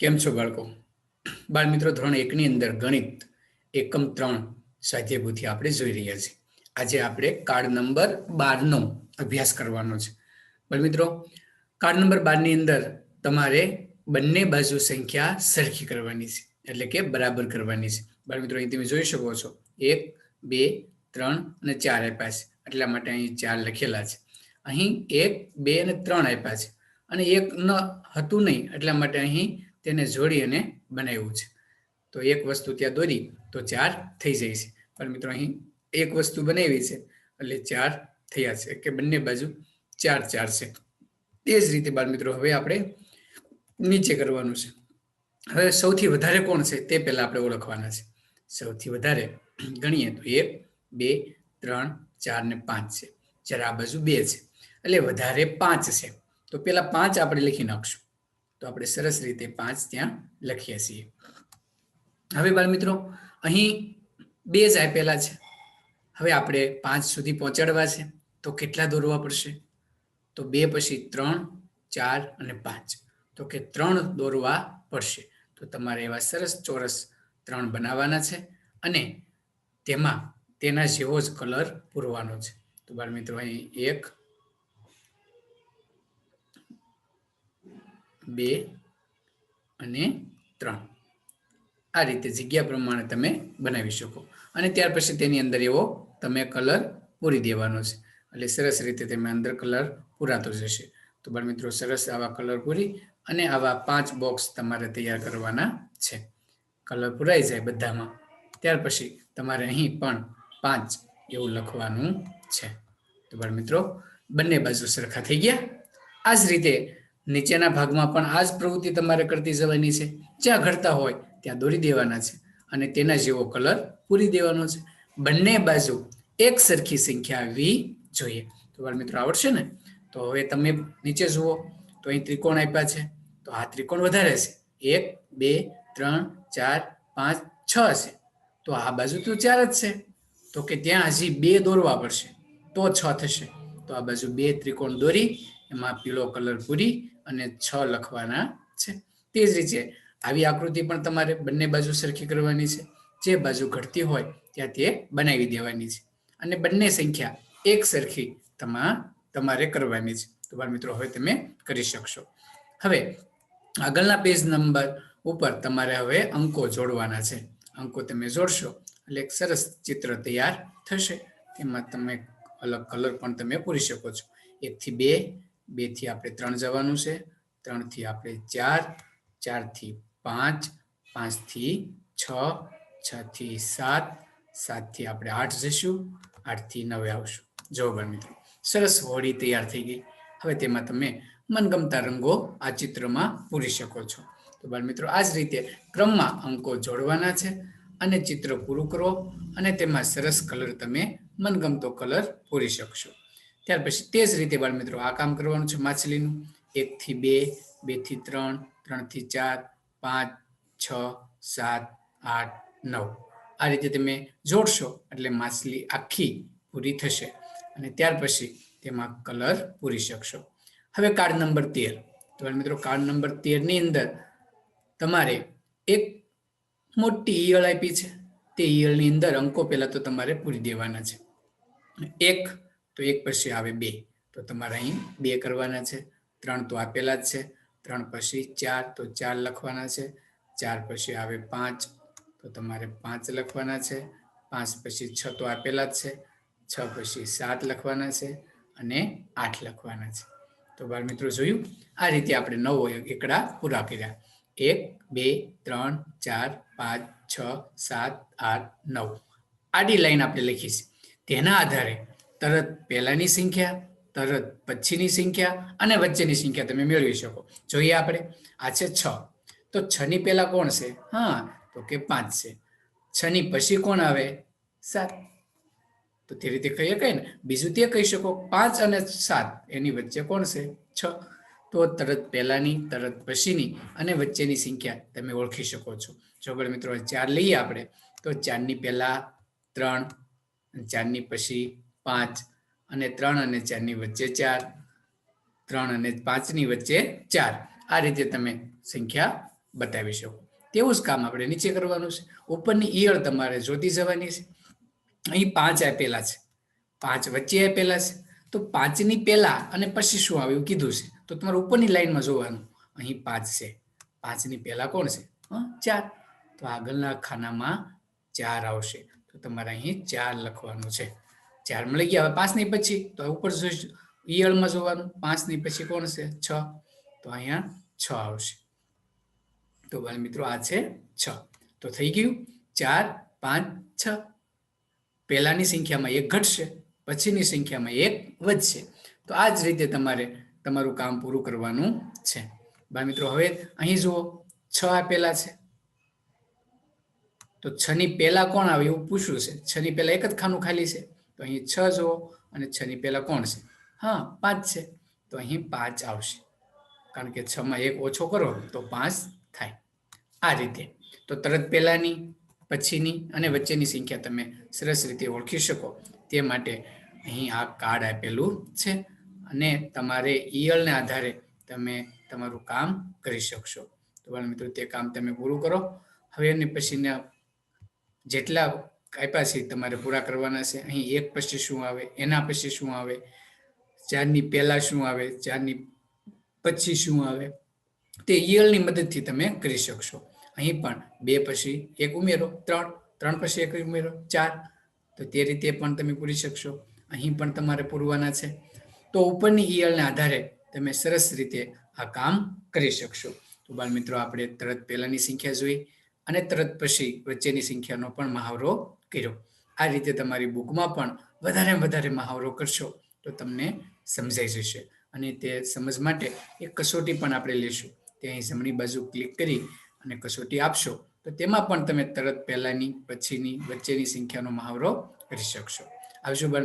કેમ છો બાળકો? બાળ મિત્રો ધોરણ એકની અંદર ગણિત એકમ ત્રણ સાહિત્યભૂતિ આપણે જોઈ રહ્યા છીએ. આજે આપણે કાર્ડ નંબર બારનો અભ્યાસ કરવાનો છે. બાળ મિત્રો કાર્ડ નંબર બારની અંદર તમારે બંને બાજુ સંખ્યા સરખી કરવાની છે, એટલે કે બરાબર કરવાની છે. બાળ મિત્રો અહીં તમે જોઈ શકો છો, એક, બે, ત્રણ અને ચાર આપ્યા છે. એટલા માટે અહીં ચાર લખેલા છે. અહીં એક, બે અને ત્રણ આપ્યા છે. અને એક ન હતું નહીં, એટલા માટે અહીં તેને જોડી અને બનાવ્યું છે. તો એક વસ્તુ ત્યાં દોરી, તો ચાર થઈ જાય છે. પણ મિત્રો અહીં એક વસ્તુ બનાવી છે, એટલે ચાર થયા છે, કે બંને બાજુ ચાર ચાર છે. તે જ રીતે બાળ મિત્રો હવે આપણે નીચે કરવાનું છે. હવે સૌથી વધારે કોણ છે, તે પહેલા આપણે ઓળખવાના છે. સૌથી વધારે ગણીએ તો એક, બે, ત્રણ, ચાર ને પાંચ છે. જ્યારે આ બાજુ બે છે. એટલે વધારે પાંચ છે. તો પેલા પાંચ આપણે લખી નાખશું. તો આપણે સરસ રીતે પાંચ ત્યાં લખીએ છીએ. હવે બાળ મિત્રો અહીં બે જ આપેલા છે. હવે આપણે પાંચ સુધી પહોંચાડવા છે. તો કેટલા દોરવા પડશે? તો બે પછી ત્રણ, ચાર અને પાંચ. તો કે ત્રણ દોરવા પડશે. તો તમારે એવા સરસ ચોરસ ત્રણ બનાવવાના છે અને તેમાં તેના જેવો જ કલર પૂરવાનો છે. તો બાળ મિત્રો અહીં એક બે અને ત્રણ. આ રીતે જગ્યા પ્રમાણે તમે બનાવી શકો. અને ત્યાર પછી તેની અંદર એવો તમે કલર પૂરી દેવાનો છે. એટલે સરસ રીતે તમે અંદર કલર પૂરાતો જશે. તો બાળ મિત્રો, સરસ આવા કલર પૂરી અને આવા પાંચ બોક્સ તમારે તૈયાર કરવાના છે. કલર પૂરાઈ જાય બધામાં. ત્યાર પછી તમારે અહીં પણ પાંચ એવું લખવાનું છે. તો બાળ મિત્રો, બંને બાજુ સરખા થઈ ગયા. આ જ રીતે નીચેના ભાગમાં પણ આ જ પ્રવૃત્તિ તમારે કરતી જવાની છે. જ્યાં ઘડતા હોય, ત્યાં દોરી દેવાના છે અને તેના જેવો કલર પૂરી દેવાનો છે. બંને બાજુ એક સરખી સંખ્યા આવી જોઈએ. તો મિત્રો, આવડશે ને? તો હવે તમે નીચે જુઓ. તો અહીં ત્રિકોણ આપ્યા છે. તો આ ત્રિકોણ વધારે છે. એક, બે, ત્રણ, ચાર, પાંચ, છ છે. તો આ બાજુ તો ચાર જ છે. તો કે ત્યાં હજી બે દોરવા પડશે. તો છ થશે. તો આ બાજુ બે ત્રિકોણ દોરી, એમાં પીળો કલર પૂરી અને છ લખવાના છે. તે જ રીતે આવી આકૃતિ પણ તમારે બંને બાજુ સરખી કરવાની છે. જે બાજુ ઘટતી હોય ત્યાં તે બનાવી દેવાની છે. અને બંને સંખ્યા એક સરખી તમા, તમારે કરવાની છે. તો બાળ મિત્રો, હવે તમે કરી શકશો. હવે આગળના પેજ નંબર ઉપર તમારે હવે અંકો જોડવાના છે. અંકો તમે જોડશો એટલે એક સરસ ચિત્ર તૈયાર થશે. તેમાં તમે અલગ કલર પણ તમે પૂરી શકો છો. એકથી બે બેથી આપણે ત્રણ જવાનું છે. ત્રણથી આપણે ચાર ચારથી પાંચ પાંચથી છ છ થી સાત સાતથી આપણે આઠ જઈશું આઠથી નવે આવશું. જવાબ મિત્રો, સરસ હોળી તૈયાર થઈ ગઈ. હવે તેમાં તમે મનગમતા રંગો આ ચિત્રમાં પૂરી શકો છો. તો બાળ મિત્રો, આ જ રીતે ક્રમમાં અંકો જોડવાના છે અને ચિત્ર પૂરું કરો અને તેમાં સરસ કલર તમે મનગમતો કલર પૂરી શકશો. ત્યાર પછી તે જ રીતે બાળમિત્રો, આ કામ કરવાનું છે માછલીનું. એક થી બે બેથી ત્રણ ત્રણથી ચાર, પાંચ, છ, સાત, આઠ, નવ. આ રીતે તમે જોડશો એટલે માછલી આખી પૂરી થશે અને ત્યાર પછી તેમાં કલર પૂરી શકશો. હવે કાર્ડ નંબર તેર. તો મિત્રો કાર્ડ નંબર તેરની અંદર તમારે એક મોટી ઈયળ આપી છે. તે ઈયળની અંદર અંકો પહેલા તો તમારે પૂરી દેવાના છે. એક, તો એક પછી આવે બે. તો તમારે અહીં બે કરવાના છે. ત્રણ તો આપેલા જ છે. ત્રણ પછી ચાર, તો ચાર લખવાના છે. ચાર પછી આવે પાંચ, તો તમારે પાંચ લખવાના છે. પાંચ પછી છ તો આપેલા જ છે. છ પછી સાત લખવાના છે અને આઠ લખવાના છે. તો બાળ મિત્રો જોયું? આ રીતે આપણે નવ એકડા પૂરા કર્યા. એક, બે, ત્રણ, ચાર, પાંચ, છ, સાત, આઠ, નવ. આડી લાઈન આપણે લખી છે તેના આધારે તરત પહેલાની સંખ્યા, તરત પછીની સંખ્યા અને વચ્ચેની સંખ્યા તમે મેળવી શકો. જોઈએ આપણે. આ છે છ. તો છની પહેલાં કોણ છે? હા, તો કે પાંચ છે. છની પછી કોણ આવે? સાત. તો તે રીતે કહીએ કહીએ ને. બીજું તે કહી શકો. પાંચ અને સાત. એની વચ્ચે કોણ છે? છ. તો તરત પહેલાની, તરત પછીની અને વચ્ચેની સંખ્યા તમે ઓળખી શકો છો. જો મિત્રો ચાર લઈએ આપણે, તો ચારની પહેલા ત્રણ ચારની પછી પાંચ અને ત્રણ અને ચારની વચ્ચે ચાર, ત્રણ અને પાંચની વચ્ચે ચાર. આ રીતે તમે સંખ્યા બતાવી શકો. તેવું જ કામ આપણે નીચે કરવાનું છે. ઉપરની ઈયળ તમારે જોતી જવાની છે. અહીં પાંચ આપેલા છે. પાંચ વચ્ચે આપેલા છે. તો પાંચની પહેલા અને પછી શું આવ્યું? કીધું છે. તો તમારે ઉપરની લાઈનમાં જોવાનું. અહીં પાંચ છે. પાંચની પહેલા કોણ છે? ચાર. તો આગળના ખાનામાં ચાર આવશે. તો તમારે અહીં ચાર લખવાનું છે. ચાર મળી ગયા. હવે પાંચની પછી તો ઉપર ઈયળમાં જોવાનું. પાંચની પછી કોણ છે છ. તો અહીંયા છ આવશે. તો બાળ મિત્રો આ છે છ. તો થઈ ગયું. ચાર, પાંચ, છ. પહેલાની સંખ્યામાં એક ઘટશે. પછીની સંખ્યામાં એક વધશે. તો આ જ રીતે તમારે તમારું કામ પૂરું કરવાનું છે. બાળ મિત્રો, હવે અહીં જુઓ. છ આપેલા છે. તો છ ની પહેલા કોણ આવે એવું પૂછ્યું છે. છ ની પહેલા એક જ ખાનું ખાલી છે. તો અહીં છ જુઓ અને છ ની પહેલા કોણ છે? હા, પાંચ છે. તો અહીં પાંચ આવશે. કારણ કે છ માં એક ઓછો કરો તો પાંચ થાય. આ રીતે. તો તરત પહેલાની, પછીની અને વચ્ચેની સંખ્યા તમે સરસ રીતે ઓળખી શકો. તે માટે અહીં આ કાર્ડ આપેલું છે અને તમારે ઈયળને આધારે તમે તમારું કામ કરી શકશો. તો મિત્રો, તે કામ તમે પૂરું કરો. હવે અને પછીના જેટલા આપ્યા તમારે પૂરા કરવાના છે. અહીં એક પછી શું આવે, એના પછી શું આવે, ચારની પહેલા શું આવે, ચારની પછી શું આવે, તે ઈયળની મદદથી તમે કરી શકશો. અહીં પણ બે પછી એક ઉમેરો, ત્રણ ત્રણ પછી એક ઉમેરો, ચાર, તો તે રીતે પણ તમે પૂરી શકશો. અહીં પણ તમારે પૂરવાના છે. તો ઉપરની ઈયળને આધારે તમે સરસ રીતે આ કામ કરી શકશો. તો બાળ મિત્રો, આપણે તરત પહેલાની સંખ્યા જોઈ. અને તરત પછી વચ્ચેની સંખ્યાનો પણ મહાવરો કર્યો. આ રીતે તમારી બુકમાં પણ વધારે વધારે મહાવરો કરશો તો તમને સમજાઈ જશે. અને તે સમજ માટે એક કસોટી પણ આપણે લેશું. તે અહીં જમણી બાજુ ક્લિક કરી અને કસોટી આપશો તો તેમાં પણ તમે તરત પહેલાની, પછીની, વચ્ચેની સંખ્યાનો મહાવરો કરી શકશો. આવજો બાળ